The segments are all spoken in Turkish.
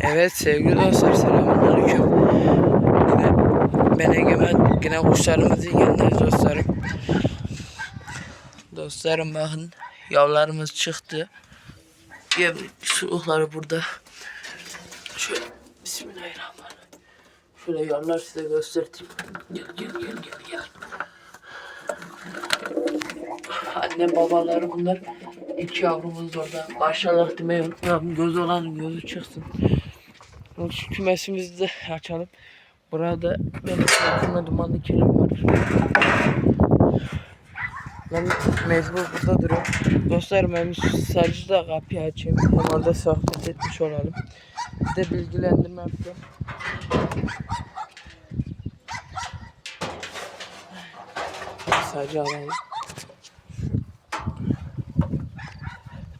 Evet sevgili dostlar selamünaleyküm. Yine ben Egemen yine kuşlarımızın yanındayız dostlarım. Dostlarım bakın yavrularımız çıktı. Gel sulukları burada. Şöyle Bismillahirrahmanirrahim. Şöyle yavrular size göstereyim. Gel gel gel gel gel. Annem babaları bunlar. İki yavrumuz orada. Maşallah demeyi unutmayalım. Göz olan gözü çıksın. Şu kümesimizi de açalım. Burada benim yakında dumanlı kilim var. Ben mecbur burada duruyorum. Dostlarım ben sadece da kapıyı açayım. Hem orada sohbet etmiş olalım. Bir de bilgilendirme yapacağım. Sadece alayım.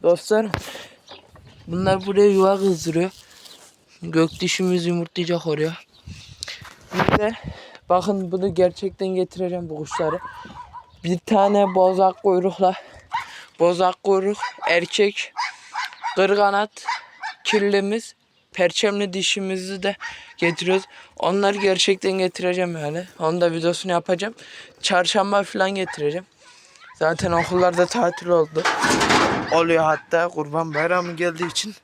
Dostlarım bunlar buraya yuva kızdırıyor. Gök dişimiz yumurtlayacak oraya. De bakın bunu gerçekten getireceğim bu kuşları. Bir tane bozak kuyrukla bozak kuyruk erkek kırganat kirlimiz perçemli dişimizi de getiriyoruz. Onları gerçekten getireceğim yani. Onun da videosunu yapacağım. Çarşamba falan getireceğim. Zaten okullarda tatil oldu. Oluyor hatta kurban bayramı geldiği için.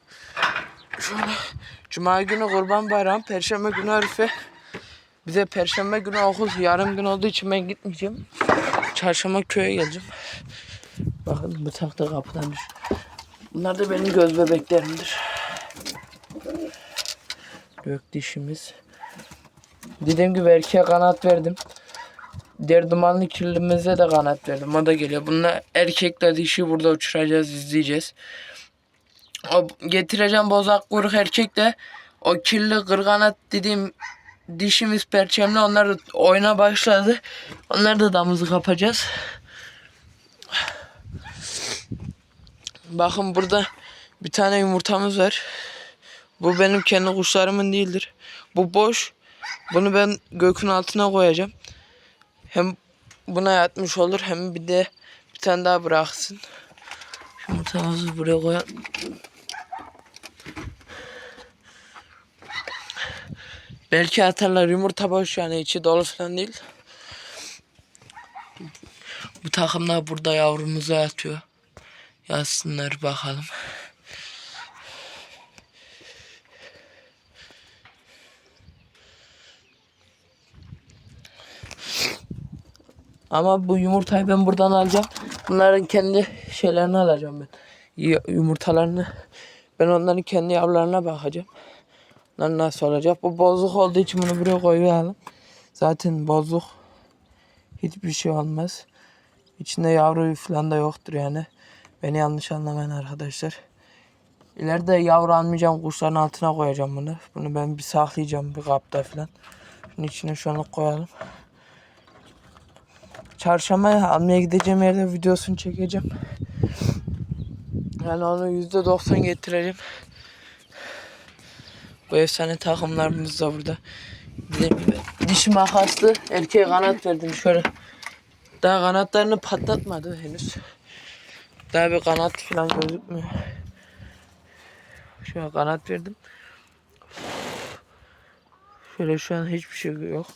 Şöyle Cuma günü kurban bayramı, perşembe günü Arife. Bize perşembe günü okul yarım gün olduğu için ben gitmeyeceğim. Çarşamba köye geleceğim. Bakın bu takta kapıdan düş. Bunlar da benim göz bebeklerimdir. Gök dişimiz. Dediğim gibi erkeğe kanat verdim. Diğer dumanlı kirlimize de kanat verdim. O da geliyor. Bunlar erkekle dişi burada uçuracağız, izleyeceğiz. O getireceğim bozak kuyruk erkekle o kirli kırganat dediğim dişimiz perçemli onlar da oyuna başladı. Onlar da damızı kapacağız. Bakın burada bir tane yumurtamız var. Bu benim kendi kuşlarımın değildir. Bu boş. Bunu ben gökün altına koyacağım. Hem buna yatmış olur hem bir de bir tane daha bıraksın. Yumurtamızı buraya koyalım. Belki atarlar yumurta boş yani içi dolu falan değil. Bu takımlar burada yavrumuzu atıyor. Yazsınlar bakalım. Ama bu yumurtayı ben buradan alacağım. Bunların kendi şeylerini alacağım ben. Yumurtalarını. Ben onların kendi yavrularına bakacağım. Bunlar nasıl olacak? Bu bozuk olduğu için bunu buraya koyalım. Zaten bozuk. Hiçbir şey olmaz. İçinde yavru falan da yoktur yani. Beni yanlış anlamayın arkadaşlar. İleride yavru almayacağım kuşların altına koyacağım bunu. Bunu ben bir saklayacağım bir kapta falan. Şunun içine şu anlık koyalım. Çarşamba almaya gideceğim yerde videosunu çekeceğim. Yani onu yüzde doksan getireceğim. Bu efsane takımlarımız da burada. Dişi makaslı erkeğe kanat verdim şöyle. Daha kanatlarını patlatmadı henüz. Daha bir kanat falan gözükmüyor. Şöyle kanat verdim. Şöyle şu an hiçbir şey yok.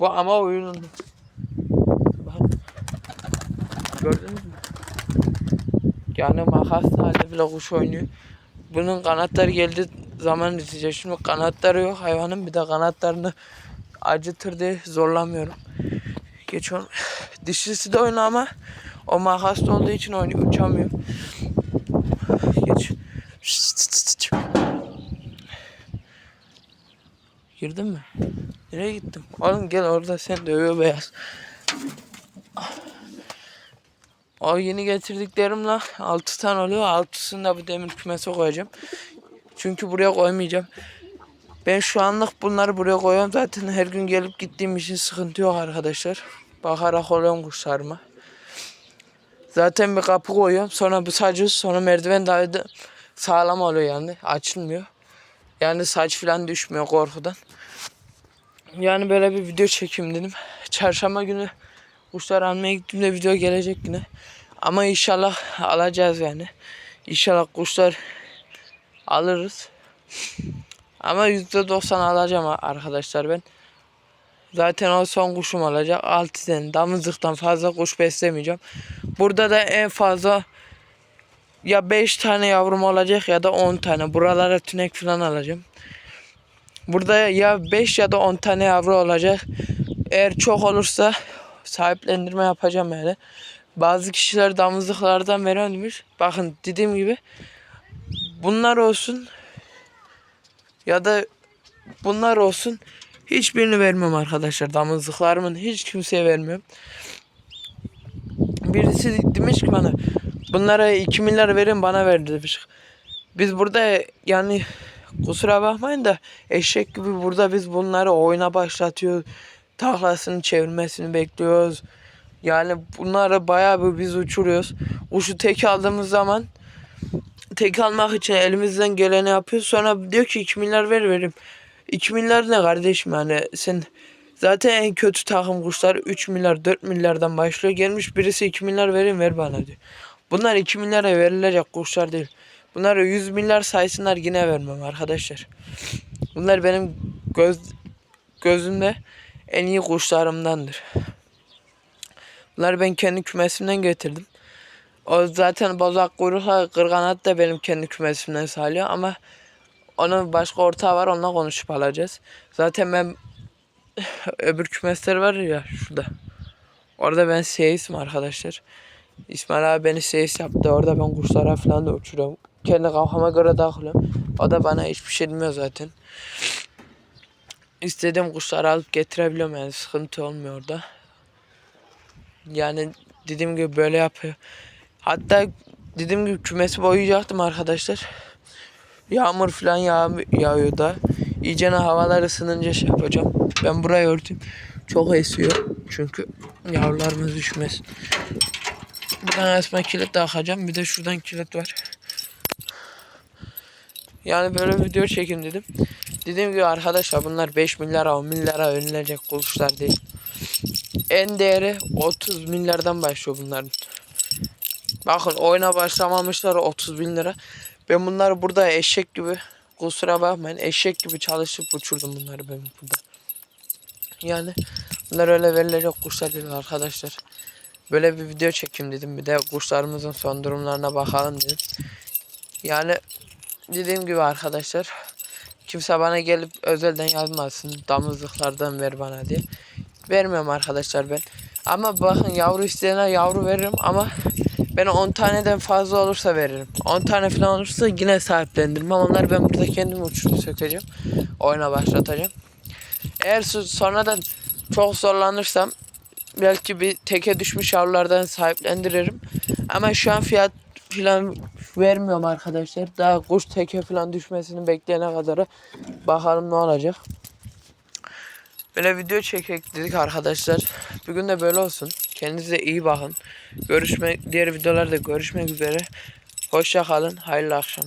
Bu ama oyunun. Gördünüz mü? Yani makas halde bile kuş oynuyor. Bunun kanatları geldi zaman izleyeceğiz. Şimdi kanatları yok hayvanın bir de kanatlarını acıtır diye zorlamıyorum. Geç onu. Dişisi de oynuyor ama o makaslı olduğu için oynuyor, uçamıyor. Geç. Girdin mi? Nereye gittin? Oğlum gel orada sen dövüyor beyaz. O yeni getirdiklerimle 6 tane oluyor. 6'sını da bu demir kümese koyacağım. Çünkü buraya koymayacağım. Ben şu anlık bunları buraya koyuyorum. Zaten her gün gelip gittiğim için sıkıntı yok arkadaşlar. Bakarak oluyorum kuşlarıma. Zaten bir kapı koyuyorum. Sonra bu sacı sonra merdiven daha da sağlam oluyor yani. Açılmıyor. Yani saç falan düşmüyor korkudan. Yani böyle bir video çekeyim dedim. Çarşamba günü kuşlar almaya gittiğimde video gelecek yine. Ama inşallah alacağız yani. İnşallah kuşlar alırız. Ama %90 alacağım arkadaşlar ben. Zaten o son kuşum olacak. 6 tane damızlıktan fazla kuş beslemeyeceğim. Burada da en fazla ya 5 tane yavrum olacak ya da 10 tane. Buralara tünek falan alacağım. Burada ya 5 ya da 10 tane yavru olacak. Eğer çok olursa sahiplendirme yapacağım yani. Bazı kişiler damızlıklardan verilmiş. Bakın dediğim gibi bunlar olsun ya da bunlar olsun hiçbirini vermem arkadaşlar. Damızlıklarımın hiç kimseye vermiyorum. Birisi demiş ki bana bunlara 2 milyar verin bana ver demiş. Biz burada yani kusura bakmayın da eşek gibi burada biz bunları oyuna başlatıyoruz. Taklasını çevirmesini bekliyoruz. Yani bunları bayağı bir biz uçuruyoruz. Kuşu tek aldığımız zaman tek almak için elimizden geleni yapıyoruz. Sonra diyor ki 2 milyar ver verim. 2 milyar ne kardeşim yani sen zaten en kötü takım kuşlar 3 milyar 4 milyardan başlıyor. Gelmiş birisi 2 milyar verin ver bana diyor. Bunlar 2 milyara verilecek kuşlar değil. Bunları 100 milyar saysınlar yine vermem arkadaşlar. Bunlar benim göz gözümde en iyi kuşlarımdandır. Bunları ben kendi kümesimden getirdim. O zaten bozak kuyrukla kırganat da benim kendi kümesimden sağlıyor ama onun başka ortağı var onunla konuşup alacağız. Zaten ben öbür kümesler var ya şurada. Orada ben seyistim arkadaşlar. İsmail abi beni seyis yaptı. Orada ben kuşlara falan da uçuruyorum. Kendi kafama göre dağılıyorum. O da bana hiçbir şey demiyor zaten. İstediğim kuşları alıp getirebiliyorum yani sıkıntı olmuyor orada. Yani dediğim gibi böyle yapıyor. Hatta dediğim gibi kümesi boyayacaktım arkadaşlar. Yağmur falan yağ yağıyor da. İyice havalar ısınınca şey yapacağım. Ben burayı örteyim. Çok esiyor çünkü yavrularımız düşmez. Buradan asma kilit takacağım. Bir de şuradan kilit var. Yani böyle video çekeyim dedim. Dediğim gibi arkadaşlar bunlar 5 milyara 10 milyara önlenecek kuşlar değil. En değeri 30 milyardan başlıyor bunların. Bakın oyuna başlamamışlar 30 bin lira. Ben bunları burada eşek gibi kusura bakmayın eşek gibi çalışıp uçurdum bunları ben burada. Yani bunlar öyle verilecek kuşlar değil arkadaşlar. Böyle bir video çekeyim dedim. Bir de kuşlarımızın son durumlarına bakalım dedim. Yani dediğim gibi arkadaşlar kimse bana gelip özelden yazmasın. Damızlıklardan ver bana diye. Vermiyorum arkadaşlar ben. Ama bakın yavru isteyene yavru veririm ama ben 10 taneden fazla olursa veririm. 10 tane falan olursa yine sahiplendirmem. Onları ben burada kendim uçurup sökeceğim. Oyuna başlatacağım. Eğer so- sonradan çok zorlanırsam belki bir teke düşmüş yavrulardan sahiplendiririm. Ama şu an fiyat falan vermiyorum arkadaşlar. Daha kuş teke falan düşmesini bekleyene kadar bakalım ne olacak. Böyle video çekek dedik arkadaşlar. Bugün de böyle olsun. Kendinize iyi bakın. Görüşmek diğer videolarda görüşmek üzere. Hoşça kalın. Hayırlı akşam.